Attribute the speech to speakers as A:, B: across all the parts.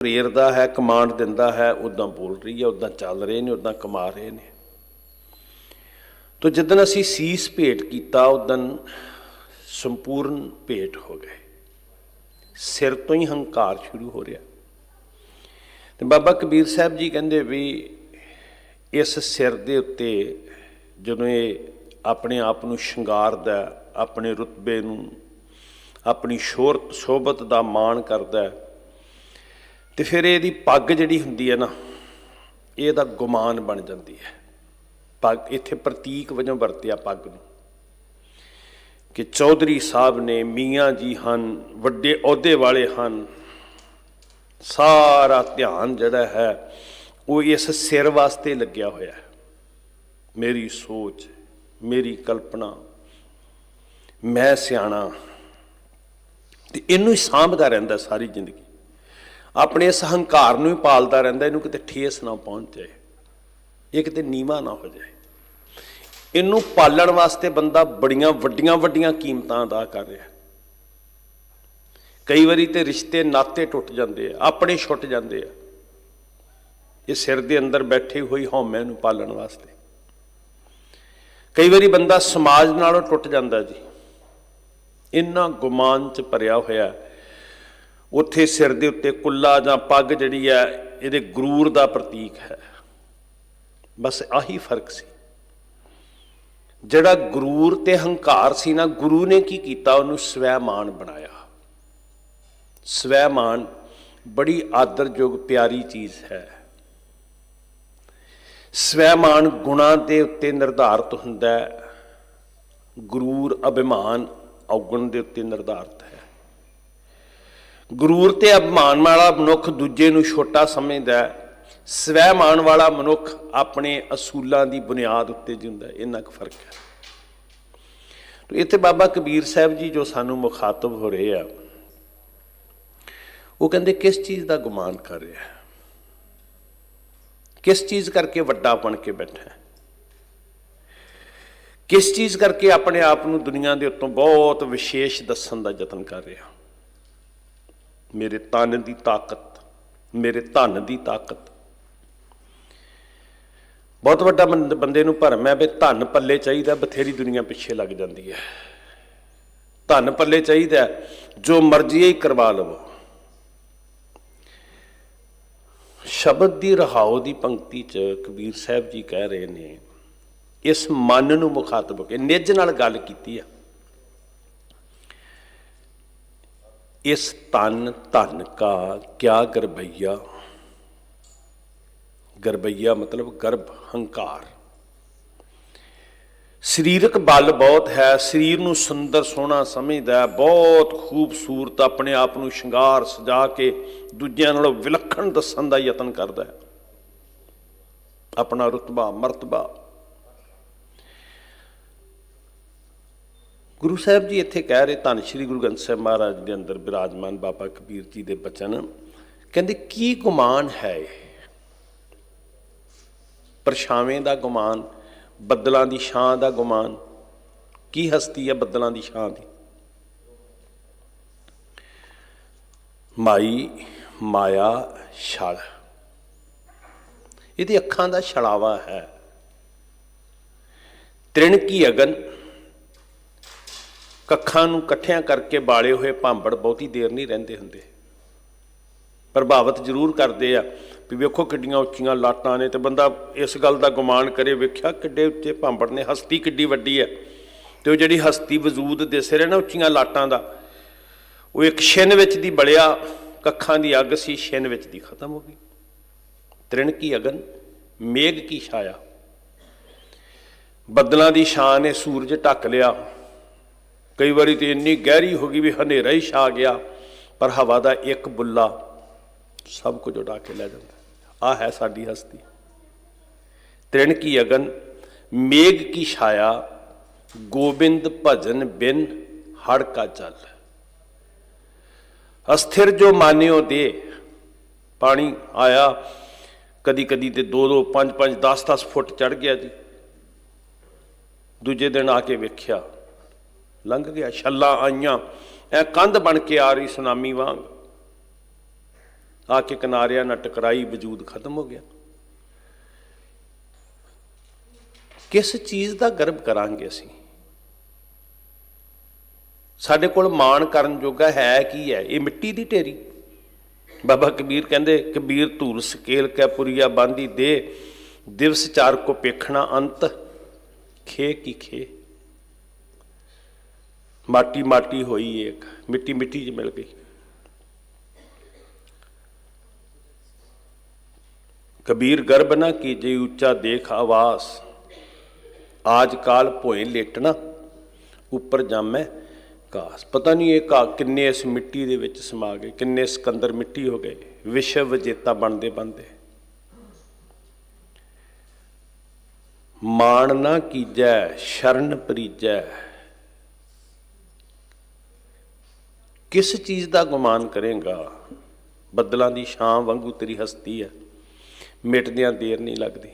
A: ਪ੍ਰੇਰਦਾ ਹੈ ਕਮਾਂਡ ਦਿੰਦਾ ਹੈ ਉਦਾਂ ਬੋਲ ਰਹੀ ਹੈ ਉਦਾਂ ਚੱਲ ਰਹੇ ਨੇ ਉਦਾਂ ਕਮਾ ਰਹੇ ਨੇ। ਤੋ ਜਦੋਂ ਅਸੀਂ ਸੀਸ ਭੇਟ ਕੀਤਾ ਉਦੋਂ ਸੰਪੂਰਨ ਭੇਟ ਹੋ ਗਏ। ਸਿਰ ਤੋਂ ਹੀ ਹੰਕਾਰ ਸ਼ੁਰੂ ਹੋ ਰਿਹਾ। ਤੇ ਬਾਬਾ ਕਬੀਰ ਸਾਹਿਬ ਜੀ ਕਹਿੰਦੇ ਵੀ ਇਸ ਸਿਰ ਦੇ ਉੱਤੇ ਜਦੋਂ ਇਹ ਆਪਣੇ ਆਪ ਨੂੰ ਸ਼ਿੰਗਾਰਦਾ ਆਪਣੇ ਰੁਤਬੇ ਨੂੰ ਆਪਣੀ ਸ਼ੋਹਰਤ ਸ਼ੋਭਤ ਦਾ ਮਾਣ ਕਰਦਾ ਹੈ, ਤੇ ਫਿਰ ਇਹਦੀ ਪੱਗ ਜਿਹੜੀ ਹੁੰਦੀ ਹੈ ਨਾ ਇਹ ਇਹਦਾ ਗੁਮਾਨ ਬਣ ਜਾਂਦੀ ਹੈ। ਪੱਗ, ਇੱਥੇ ਪ੍ਰਤੀਕ ਵਜੋਂ ਵਰਤਿਆ ਪੱਗ ਨੂੰ। ਕਿ ਚੌਧਰੀ ਸਾਹਿਬ ਨੇ, ਮੀਆਂ ਜੀ ਹਨ, ਵੱਡੇ ਅਹੁਦੇ ਵਾਲੇ ਹਨ, ਸਾਰਾ ਧਿਆਨ ਜਿਹੜਾ ਹੈ, ਉਹ ਇਸ ਸਿਰ ਵਾਸਤੇ ਲੱਗਿਆ ਹੋਇਆ ਹੈ। ਮੇਰੀ ਸੋਚ, ਮੇਰੀ ਕਲਪਨਾ, ਮੈਂ ਸਿਆਣਾ, ਤੇ ਇਹਨੂੰ ਹੀ ਸਾਂਭਦਾ ਰਹਿੰਦਾ ਸਾਰੀ ਜ਼ਿੰਦਗੀ। ਆਪਣੇ ਇਸ ਹੰਕਾਰ ਨੂੰ ਹੀ ਪਾਲਦਾ ਰਹਿੰਦਾ, ਇਹਨੂੰ ਕਿਤੇ ਠੇਸ ਨਾ ਪਹੁੰਚ ਜਾਏ। ਇਹ ਕਿਤੇ ਨੀਵਾ ਨਾ ਹੋ ਜਾਏ। ਇਹਨੂੰ ਪਾਲਣ ਵਾਸਤੇ ਬੰਦਾ ਬੜੀਆਂ ਵੱਡੀਆਂ ਵੱਡੀਆਂ ਕੀਮਤਾਂ ਅਦਾ ਕਰ ਰਿਹਾ। ਕਈ ਵਾਰੀ ਤੇ ਰਿਸ਼ਤੇ ਨਾਤੇ ਟੁੱਟ ਜਾਂਦੇ ਆ, ਆਪਣੇ ਛੁੱਟ ਜਾਂਦੇ ਆ। ਇਹ ਸਿਰ ਦੇ ਅੰਦਰ ਬੈਠੀ ਹੋਈ ਹਉਮੈ ਨੂੰ ਪਾਲਣ ਵਾਸਤੇ। ਕਈ ਵਾਰੀ ਬੰਦਾ ਸਮਾਜ ਨਾਲੋਂ ਟੁੱਟ ਜਾਂਦਾ ਜੀ। ਇੰਨਾ ਗੁਮਾਨ ਚ ਭਰਿਆ ਹੋਇਆ ਉੱਥੇ ਸਿਰ ਦੇ ਉੱਤੇ ਕੁੱਲਾ ਜਾਂ ਪੱਗ ਜਿਹੜੀ ਹੈ, ਇਹਦੇ ਗਰੂਰ ਦਾ ਪ੍ਰਤੀਕ ਹੈ। ਬਸ ਆਹੀ ਫ਼ਰਕ ਸੀ। ਜਿਹੜਾ ਗਰੂਰ ਤੇ ਹੰਕਾਰ ਸੀ ਨਾ, ਗੁਰੂ ਨੇ ਕੀ ਕੀਤਾ? ਉਹਨੂੰ ਸਵੈਮਾਨ ਬਣਾਇਆ। ਸਵੈਮਾਨ ਬੜੀ ਆਦਰਯੋਗ, ਪਿਆਰੀ ਚੀਜ਼ ਹੈ। ਸਵੈਮਾਨ ਗੁਣਾ ਦੇ ਉੱਤੇ ਨਿਰਧਾਰਤ ਹੁੰਦਾ ਹੈ। ਗਰੂਰ, ਅਭਿਮਾਨ ਔਗਣ ਦੇ ਉੱਤੇ ਨਿਰਧਾਰਤ ਹੈ। ਗਰੂਰ ਤੇ ਅਭਿਮਾਨ ਵਾਲਾ ਮਨੁੱਖ ਦੂਜੇ ਨੂੰ ਛੋਟਾ ਸਮਝਦਾ ਹੈ। ਸਵੈਮਾਨ ਵਾਲਾ ਮਨੁੱਖ ਆਪਣੇ ਅਸੂਲਾਂ ਦੀ ਬੁਨਿਆਦ ਉੱਤੇ ਜਿਉਂਦਾ ਇੰਨਾ ਕੁ ਫ਼ਰਕ ਹੈ। ਤੋ ਇੱਥੇ ਬਾਬਾ ਕਬੀਰ ਸਾਹਿਬ ਜੀ ਜੋ ਸਾਨੂੰ ਮੁਖਾਤਬ ਹੋ ਰਹੇ ਆ, ਉਹ ਕਹਿੰਦੇ ਕਿਸ ਚੀਜ਼ ਦਾ ਗੁਮਾਨ ਕਰ ਰਿਹਾ ਹੈ? ਕਿਸ ਚੀਜ਼ ਕਰਕੇ ਵੱਡਾ ਬਣ ਕੇ ਬੈਠਾ ਹੈ? ਕਿਸ ਚੀਜ਼ ਕਰਕੇ ਆਪਣੇ ਆਪ ਨੂੰ ਦੁਨੀਆ ਦੇ ਉੱਤੋਂ ਬਹੁਤ ਵਿਸ਼ੇਸ਼ ਦੱਸਣ ਦਾ ਯਤਨ ਕਰ ਰਿਹਾ? ਮੇਰੇ ਤਨ ਦੀ ਤਾਕਤ, ਮੇਰੇ ਧਨ ਦੀ ਤਾਕਤ। ਬਹੁਤ ਵੱਡਾ ਬੰਦੇ ਨੂੰ ਭਰਮ ਹੈ ਵੀ ਧਨ ਪੱਲੇ ਚਾਹੀਦਾ, ਬਥੇਰੀ ਦੁਨੀਆ ਪਿੱਛੇ ਲੱਗ ਜਾਂਦੀ ਹੈ। ਧਨ ਪੱਲੇ ਚਾਹੀਦਾ, ਜੋ ਮਰਜ਼ੀ ਹੀ ਕਰਵਾ ਲਵੋ। ਸ਼ਬਦ ਦੀ ਰਹਾਉ ਦੀ ਪੰਕਤੀ ਚ ਕਬੀਰ ਸਾਹਿਬ ਜੀ ਕਹਿ ਰਹੇ ਨੇ, ਇਸ ਮਨ ਨੂੰ ਮੁਖਾਤਬ ਕੇ, ਨਿੱਜ ਨਾਲ ਗੱਲ ਕੀਤੀ ਆ। ਇਸ ਤਨ ਧਨ ਕਾ ਕਿਆ ਗਰਬਈਆ? ਗਰਬਈਆ ਮਤਲਬ ਗਰਭ, ਹੰਕਾਰ। ਸਰੀਰਕ ਬਲ ਬਹੁਤ ਹੈ, ਸਰੀਰ ਨੂੰ ਸੁੰਦਰ ਸੋਹਣਾ ਸਮਝਦਾ ਬਹੁਤ ਖੂਬਸੂਰਤ ਆਪਣੇ ਆਪ ਨੂੰ ਸ਼ਿੰਗਾਰ ਸਜਾ ਕੇ ਦੂਜਿਆਂ ਨਾਲੋਂ ਵਿਲੱਖਣ ਦੱਸਣ ਦਾ ਯਤਨ ਕਰਦਾ ਹੈ। ਆਪਣਾ ਰਤਬਾ, ਮਰਤਬਾ ਗੁਰੂ ਸਾਹਿਬ ਜੀ ਇੱਥੇ ਕਹਿ ਰਹੇ, ਧੰਨ ਸ਼੍ਰੀ ਗੁਰੂ ਗ੍ਰੰਥ ਸਾਹਿਬ ਮਹਾਰਾਜ ਦੇ ਅੰਦਰ ਬਿਰਾਜਮਾਨ ਬਾਬਾ ਕਬੀਰ ਜੀ ਦੇ ਬਚਨ। ਕਹਿੰਦੇ, ਕੀ ਗੁਮਾਨ ਹੈ ਇਹ? ਪਰਛਾਵੇਂ ਦਾ ਗੁਮਾਨ, ਬੱਦਲਾਂ ਦੀ ਛਾਂ ਦਾ ਗੁਮਾਨ, ਕੀ ਹਸਤੀ ਹੈ ਬੱਦਲਾਂ ਦੀ ਛਾਂ ਦੀ? ਮਾਈ, ਮਾਇਆ, ਛਲ। ਇਹਦੀ ਅੱਖਾਂ ਦਾ ਛਲਾਵਾ ਹੈ। ਤ੍ਰਿਣ ਕੀ ਅਗਨ ਕੱਖਾਂ ਨੂੰ ਇਕੱਠਿਆਂ ਕਰਕੇ ਬਾਲੇ ਹੋਏ ਭਾਂਬੜ ਬਹੁਤੀ ਦੇਰ ਨਹੀਂ ਰਹਿੰਦੇ ਹੁੰਦੇ। ਪ੍ਰਭਾਵਿਤ ਜ਼ਰੂਰ ਕਰਦੇ ਆ ਵੀ ਵੇਖੋ ਕਿੱਡੀਆਂ ਉੱਚੀਆਂ ਲਾਟਾਂ ਨੇ ਤੇ ਬੰਦਾ ਇਸ ਗੱਲ ਦਾ ਗੁਮਾਨ ਕਰੇ, ਵੇਖਿਆ ਕਿੱਡੇ ਉੱਚੇ ਭਾਂਬੜ ਨੇ, ਹਸਤੀ ਕਿੱਡੀ ਵੱਡੀ ਹੈ। ਤੇ ਉਹ ਜਿਹੜੀ ਹਸਤੀ ਵਜੂਦ ਦਿਸ ਰਿਹਾ ਨਾ ਉੱਚੀਆਂ ਲਾਟਾਂ ਦਾ, ਉਹ ਇੱਕ ਛਿਨ ਵਿੱਚ ਦੀ ਬਲਿਆ, ਕੱਖਾਂ ਦੀ ਅੱਗ ਸੀ, ਛਿਨ ਵਿੱਚ ਦੀ ਖਤਮ ਹੋ ਗਈ। ਤ੍ਰਿਣ ਕੀ ਅਗਨ, ਮੇਘ ਕੀ ਛਾਇਆ। ਬੱਦਲਾਂ ਦੀ ਛਾਂ ਨੇ ਸੂਰਜ ਢੱਕ ਲਿਆ। ਕਈ ਵਾਰੀ ਤੇ ਇੰਨੀ ਗਹਿਰੀ ਹੋ ਗਈ ਵੀ ਹਨੇਰਾ ਹੀ ਛਾ ਗਿਆ, ਪਰ ਹਵਾ ਦਾ ਇੱਕ ਬੁੱਲਾ ਸਭ ਕੁਝ ਉਡਾ ਕੇ ਲੈ ਜਾਂਦਾ। ਆ ਹੈ ਸਾਡੀ ਹਸਤੀ। ਤ੍ਰਿਣ ਕੀ ਅਗਨ, ਮੇਘ ਕੀ ਛਾਇਆ, ਗੋਬਿੰਦ ਭਜਨ ਬਿਨ ਹੜ ਕਾ ਜਲ। ਅਸਥਿਰ ਜੋ ਮਾਨਿਓ ਦੇ, ਪਾਣੀ ਆਇਆ ਕਦੀ ਕਦੀ ਤੇ 2 2 5 5 10 10 ਫੁੱਟ ਚੜ ਗਿਆ ਜੀ। ਦੂਜੇ ਦਿਨ ਆ ਕੇ ਵੇਖਿਆ ਲੰਘ ਗਿਆ, ਛੱਲਾਂ ਆਈਆਂ। ਐ ਕੰਧ ਬਣ ਕੇ ਆ ਰਹੀ ਸੁਨਾਮੀ ਵਾਂਗ। ਆ ਕੇ ਕਿਨਾਰਿਆਂ ਨਾਲ ਟਕਰਾਈ ਵਜੂਦ ਖਤਮ ਹੋ ਗਿਆ। ਕਿਸ ਚੀਜ਼ ਦਾ ਗਰਭ ਕਰਾਂਗੇ ਅਸੀਂ? ਸਾਡੇ ਕੋਲ ਮਾਣ ਕਰਨ ਜੋਗਾ ਹੈ ਕੀ ਹੈ? ਇਹ ਮਿੱਟੀ ਦੀ ਢੇਰੀ। ਬਾਬਾ ਕਬੀਰ ਕਹਿੰਦੇ, ਕਬੀਰ ਧੂਰ ਸਕੇਲ ਕੈ ਪੁਰੀਆ ਬਾਂਦੀ ਦੇ, ਦਿਵਸ ਚਾਰ ਕੋ ਪੇਖਣਾ ਅੰਤ, ਖੇ ਕੀ ਖੇ। ਮਾਟੀ ਮਾਟੀ ਹੋਈ ਏਕ ਮਿੱਟੀ ਮਿੱਟੀ ਚ ਮਿਲ ਗਈ। ਕਬੀਰ ਗਰਬ ਨਾ ਕੀਜੇ ਉੱਚਾ ਦੇਖ ਆਵਾਸ। ਆਜ ਕਾਲ ਭੋਏ ਲੇਟਣਾ ਉੱਪਰ ਜਾਮੈ ਕਾਸ ਪਤਾ ਨਹੀਂ ਇਹ ਕਾ ਕਿੰਨੇ ਇਸ ਮਿੱਟੀ ਦੇ ਵਿੱਚ ਸਮਾ ਗਏ, ਕਿੰਨੇ ਸਿਕੰਦਰ ਮਿੱਟੀ ਹੋ ਗਏ, ਵਿਸ਼ਵ ਵਿਜੇਤਾ ਬਣਦੇ ਬਣਦੇ। ਮਾਣ ਨਾ ਕੀਜੈ, ਸ਼ਰਨ ਪਰੀਜੈ। ਕਿਸ ਚੀਜ਼ ਦਾ ਗੁਮਾਨ ਕਰੇਗਾ? ਬੱਦਲਾਂ ਦੀ ਛਾਂ ਵਾਂਗੂ ਤੇਰੀ ਹਸਤੀ ਹੈ ਮਿਟਦਿਆਂ ਦੇਰ ਨਹੀਂ ਲੱਗਦੀ।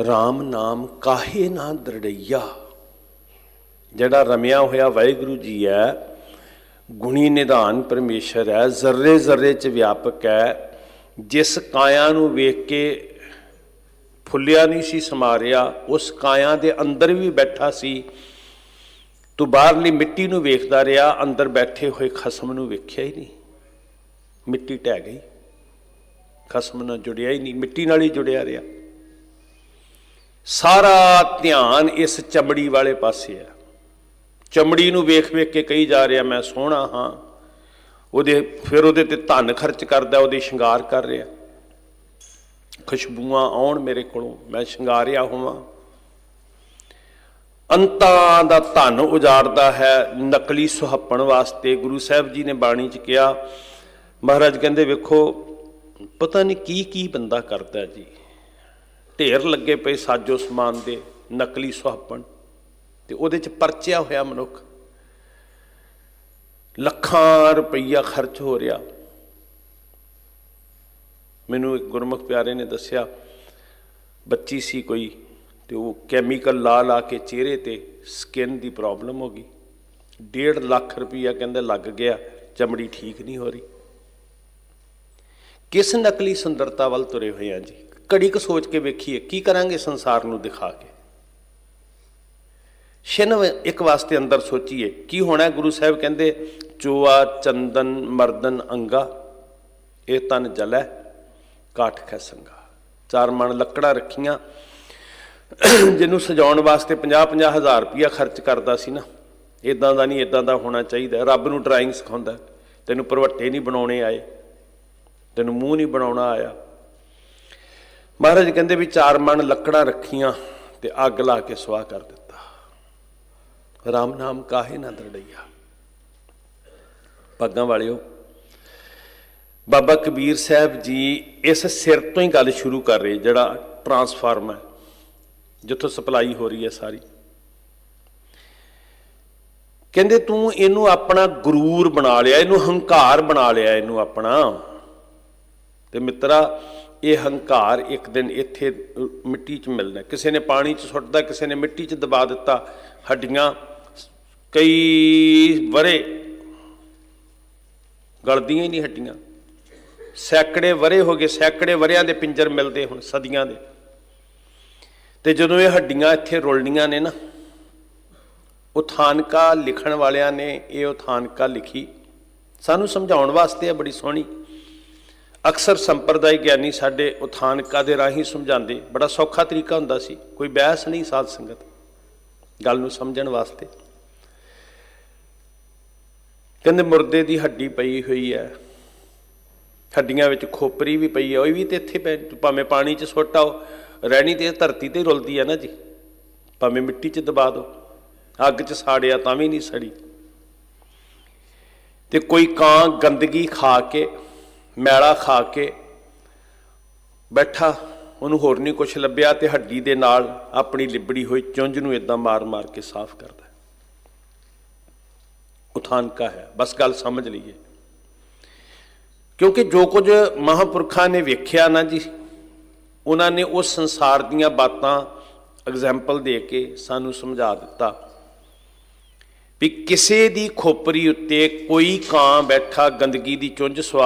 A: RAM ਨਾਮ ਕਾਹੇ ਨਾ ਦਰੜਈਆ? ਜਿਹੜਾ ਰਮਿਆ ਹੋਇਆ ਵਾਹਿਗੁਰੂ ਜੀ ਹੈ ਗੁਣੀ ਨਿਧਾਨ ਪਰਮੇਸ਼ਰ ਹੈ ਜ਼ਰਰੇ ਜ਼ਰਰੇ ਚ ਵਿਆਪਕ ਹੈ ਜਿਸ ਕਾਇਆ ਨੂੰ ਵੇਖ ਕੇ ਫੁੱਲਿਆ ਨਹੀਂ ਸੀ ਸਮਾਰਿਆ, ਉਸ ਕਾਇਆ ਦੇ ਅੰਦਰ ਵੀ ਬੈਠਾ ਸੀ ਤੂੰ ਬਾਹਰਲੀ ਮਿੱਟੀ ਨੂੰ ਵੇਖਦਾ ਰਿਹਾ, ਅੰਦਰ ਬੈਠੇ ਹੋਏ ਖਸਮ ਨੂੰ ਵੇਖਿਆ ਹੀ ਨਹੀਂ। ਮਿੱਟੀ ਟਹਿ ਗਈ। ਖਸਮ ਨਾਲ ਜੁੜਿਆ ਹੀ ਨਹੀਂ, ਮਿੱਟੀ ਨਾਲ ਹੀ ਜੁੜਿਆ ਰਿਹਾ। ਸਾਰਾ ਧਿਆਨ ਇਸ ਚਮੜੀ ਵਾਲੇ ਪਾਸੇ ਆ। ਚਮੜੀ ਨੂੰ ਵੇਖ ਵੇਖ ਕੇ ਕਹੀ ਜਾ ਰਿਹਾ, ਮੈਂ ਸੋਹਣਾ ਹਾਂ। ਉਹਦੇ, ਫਿਰ ਉਹਦੇ ਤੇ ਧਨ ਖਰਚ ਕਰਦਾ, ਉਹਦੇ ਸ਼ਿੰਗਾਰ ਕਰ ਰਿਹਾ। ਖੁਸ਼ਬੂਆਂ ਆਉਣ ਮੇਰੇ ਕੋਲੋਂ, ਮੈਂ ਸ਼ਿੰਗਾਰਿਆ ਹੋਵਾਂ। ਅੰਤਾਂ ਦਾ ਧਨ ਉਜਾੜਦਾ ਹੈ, ਨਕਲੀ ਸੁਹੱਪਣ ਵਾਸਤੇ ਗੁਰੂ ਸਾਹਿਬ ਜੀ ਨੇ ਬਾਣੀ 'ਚ ਕਿਹਾ। ਮਹਾਰਾਜ ਕਹਿੰਦੇ, ਵੇਖੋ, ਪਤਾ ਨਹੀਂ ਕੀ ਕੀ ਬੰਦਾ ਕਰਦਾ ਜੀ। ਢੇਰ ਲੱਗੇ ਪਏ ਸਾਜੋ ਸਮਾਨ ਦੇ, ਨਕਲੀ ਸੁਹੱਪਣ, ਤੇ ਉਹਦੇ 'ਚ ਪਰਚਿਆ ਹੋਇਆ ਮਨੁੱਖ। ਲੱਖਾਂ ਰੁਪਈਆ ਖਰਚ ਹੋ ਰਿਹਾ। ਮੈਨੂੰ ਇੱਕ ਗੁਰਮੁਖ ਪਿਆਰੇ ਨੇ ਦੱਸਿਆ, ਬੱਚੀ ਸੀ ਕੋਈ ਤੇ ਉਹ ਕੈਮੀਕਲ ਲਾ ਲਾ ਕੇ ਚਿਹਰੇ ਤੇ ਸਕਿਨ ਦੀ ਪ੍ਰੋਬਲਮ ਹੋ ਗਈ। 1.5 ਲੱਖ ਰੁਪਈਆ ਕਹਿੰਦੇ ਲੱਗ ਗਿਆ, ਚਮੜੀ ਠੀਕ ਨਹੀਂ ਹੋ ਰਹੀ। ਕਿਸ ਨਕਲੀ ਸੁੰਦਰਤਾ ਵੱਲ ਤੁਰੇ ਹੋਏ ਆ ਜੀ? ਕੜੀ ਕੁ ਸੋਚ ਕੇ ਵੇਖੀਏ, ਕੀ ਕਰਾਂਗੇ ਸੰਸਾਰ ਨੂੰ ਦਿਖਾ ਕੇ? ਛਿਨ ਇੱਕ ਵਾਸਤੇ ਅੰਦਰ ਸੋਚੀਏ, ਕੀ ਹੋਣਾ? ਗੁਰੂ ਸਾਹਿਬ ਕਹਿੰਦੇ, ਚੋਆ, ਚੰਦਨ, ਮਰਦਨ, ਅੰਗਾ, ਇਹ ਤਨ ਜਲੈ, ਕਾਠ ਖੈ ਸੰਗਾ। ਚਾਰ ਮਣ ਲੱਕੜਾਂ ਰੱਖੀਆਂ ਜਿਹਨੂੰ ਸਜਾਉਣ ਵਾਸਤੇ 50-50 ਹਜ਼ਾਰ ਰੁਪਇਆ ਖਰਚ ਕਰਦਾ ਸੀ ਨਾ ਇਦਾਂ ਦਾ ਨਹੀਂ ਇਦਾਂ ਦਾ ਹੋਣਾ ਚਾਹੀਦਾ। ਰੱਬ ਨੂੰ ਡਰਾਇੰਗ ਸਿਖਾਉਂਦਾ। ਤੈਨੂੰ ਪਰਵੱਟੇ ਨਹੀਂ ਬਣਾਉਣੇ ਆਏ। ਤੈਨੂੰ ਮੂੰਹ ਨਹੀਂ ਬਣਾਉਣਾ ਆਇਆ। ਮਹਾਰਾਜ ਕਹਿੰਦੇ ਵੀ ਚਾਰ ਮਣ ਲੱਕੜਾਂ ਰੱਖੀਆਂ ਤੇ ਅੱਗ ਲਾ ਕੇ ਸਵਾਹ ਕਰ ਦਿੱਤਾ। ਰਾਮ ਨਾਮ ਕਾਹੇ ਨਾ ਦਰੜਈਆ। ਪੱਗਾਂ ਵਾਲਿਓ, ਬਾਬਾ ਕਬੀਰ ਸਾਹਿਬ ਜੀ ਇਸ ਸਿਰ ਤੋਂ ਹੀ ਗੱਲ ਸ਼ੁਰੂ ਕਰ ਰਹੇ, ਜਿਹੜਾ ਟਰਾਂਸਫਾਰਮ ਹੈ ਜਿੱਥੋਂ ਸਪਲਾਈ ਹੋ ਰਹੀ ਹੈ ਸਾਰੀ। ਕਹਿੰਦੇ ਤੂੰ ਇਹਨੂੰ ਆਪਣਾ ਗਰੂਰ ਬਣਾ ਲਿਆ, ਇਹਨੂੰ ਹੰਕਾਰ ਬਣਾ ਲਿਆ, ਇਹਨੂੰ ਆਪਣਾ। ਤੇ ਮਿੱਤਰਾ, ਇਹ ਹੰਕਾਰ ਇੱਕ ਦਿਨ ਇੱਥੇ ਮਿੱਟੀ 'ਚ ਮਿਲਣਾ ਕਿਸੇ ਨੇ ਪਾਣੀ 'ਚ ਸੁੱਟਦਾ, ਕਿਸੇ ਨੇ ਮਿੱਟੀ 'ਚ ਦਬਾ ਦਿੱਤਾ, ਹੱਡੀਆਂ ਕਈ ਵਰੇ ਗਲਦੀਆਂ ਹੀ ਨਹੀਂ ਹੱਡੀਆਂ। ਸੈਂਕੜੇ ਵਰੇ ਹੋ ਗਏ, ਸੈਂਕੜੇ ਵਰਿਆਂ ਦੇ ਪਿੰਜਰ ਮਿਲਦੇ ਹੁਣ ਸਦੀਆਂ ਦੇ। ਤੇ ਜਦੋਂ ਇਹ ਹੱਡੀਆਂ ਇੱਥੇ ਰੁਲਣੀਆਂ ਨੇ ਨਾ ਉਥਾਨਕਾ ਲਿਖਣ ਵਾਲਿਆਂ ਨੇ ਇਹ ਉਥਾਨਕਾ ਲਿਖੀ। ਸਾਨੂੰ ਸਮਝਾਉਣ ਵਾਸਤੇ ਆ ਬੜੀ ਸੋਹਣੀ। ਅਕਸਰ ਸੰਪਰਦਾਇ ਗਿਆਨੀ ਸਾਡੇ ਉਥਾਨਕਾ ਦੇ ਰਾਹੀਂ ਸਮਝਾਉਂਦੇ। ਬੜਾ ਸੌਖਾ ਤਰੀਕਾ ਹੁੰਦਾ ਸੀ। ਕੋਈ ਬਹਿਸ ਨਹੀਂ ਸਾਧ ਸੰਗਤ। ਗੱਲ ਨੂੰ ਸਮਝਣ ਵਾਸਤੇ। ਕਹਿੰਦੇ ਮੁਰਦੇ ਦੀ ਹੱਡੀ ਪਈ ਹੋਈ ਹੈ। ਹੱਡੀਆਂ ਵਿੱਚ ਖੋਪਰੀ ਵੀ ਪਈ ਹੈ। ਉਹ ਵੀ ਤੇ ਇੱਥੇ ਪੈ ਭਾਵੇਂ ਪਾਣੀ 'ਚ ਸੁੱਟ ਆਓ। ਰਹਿਣੀ ਤੇ ਧਰਤੀ ਤੇ ਰੁਲਦੀ ਹੈ ਨਾ ਜੀ। ਭਾਵੇਂ ਮਿੱਟੀ 'ਚ ਦਬਾ ਦਿਓ ਅੱਗ 'ਚ ਸਾੜਿਆ ਤਾਂ ਵੀ ਨਹੀਂ ਸੜੀ। ਤੇ ਕੋਈ ਕਾਂ ਗੰਦਗੀ ਖਾ ਕੇ, ਮੈਲਾ ਖਾ ਕੇ ਬੈਠਾ, ਉਹਨੂੰ ਹੋਰ ਨਹੀਂ ਕੁਝ ਲੱਭਿਆ ਤੇ ਹੱਡੀ ਦੇ ਨਾਲ ਆਪਣੀ ਲਿਬੜੀ ਹੋਈ ਚੁੰਝ ਨੂੰ ਇਦਾਂ ਮਾਰ-ਮਾਰ ਕੇ ਸਾਫ਼ ਕਰਦਾ। ਉਥਾਨਕਾ ਹੈ, ਬਸ ਗੱਲ ਸਮਝ ਲਈਏ। ਕਿਉਂਕਿ ਜੋ ਕੁਝ ਮਹਾਪੁਰਖਾਂ ਨੇ ਵੇਖਿਆ ਨਾ ਜੀ ਉਹਨਾਂ ਨੇ ਉਸ ਸੰਸਾਰ ਦੀਆਂ ਬਾਤਾਂ ਐਗਜ਼ਾਮਪਲ ਦੇ ਕੇ ਸਾਨੂੰ ਸਮਝਾ ਦਿੱਤਾ ਵੀ ਕਿਸੇ ਦੀ ਖੋਪਰੀ ਉੱਤੇ ਕੋਈ ਕਾਂ ਬੈਠਾ ਗੰਦਗੀ ਦੀ ਚੁੰਝ ਸਵਾਰ